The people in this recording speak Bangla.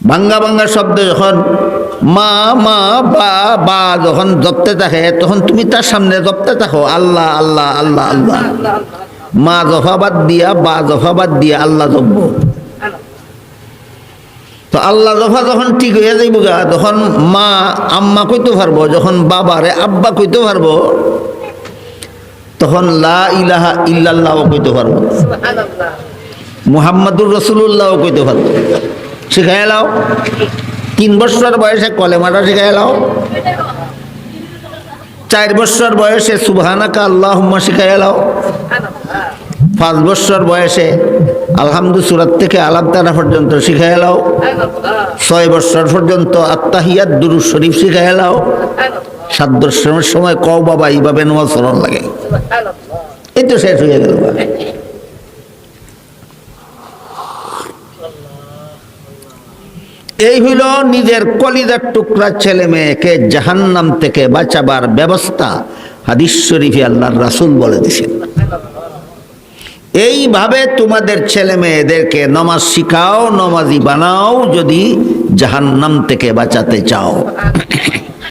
ভাঙ্গা ভাঙ্গা শব্দ যখন মা মা বা বা যখন জপতে থাকে তখন তুমি তার সামনে জপতে থাকো আল্লাহ আল্লাহ আল্লাহ আল্লাহ। মা জফাবাদ দিয়া বা জফাবাদ দিয়া আল্লাহ জপব। তো আল্লাহ জফা যখন ঠিক হয়ে যাইব গা তখন মা আম্মা কইতে পারব যখন বাবারে আব্বা কইতে পারব তখন লা ইলাহা ইল্লাল্লাহ কইতে পারব। মুহাম্মাদুর রসুল্লাহ কইতে পারব। শিখাই এলাও তিন বছর বয়সে কলেমাটা শিখাই এলাও চার বছর বয়সে সুবহানাকা আল্লাহুম্মা শিখাই এলাও পাঁচ বছর বয়সে আলহামদু সুরাত থেকে আলামতানা পর্যন্ত শিখাই এলাও ছয় বছর পর্যন্ত আত্মাহিয়াত দুরু শরীফ শিখাই এলাও সাত বছরের সময় কও বাবা, এইভাবে নোয়াজ স্মরণ লাগে। এই তো শেষ হয়ে গেল। এই হইল নিজের কলিজার টুকরা ছেলে মেয়েকে জাহান্নাম থেকে বাঁচাবার ব্যবস্থা। হাদিস শরীফে আল্লাহর রাসুল বলে দিছেন। এইভাবে তোমাদের ছেলে মেয়েদেরকে নমাজ শিখাও, নমাজি বানাও, যদি জাহান্নাম থেকে বাঁচাতে চাও।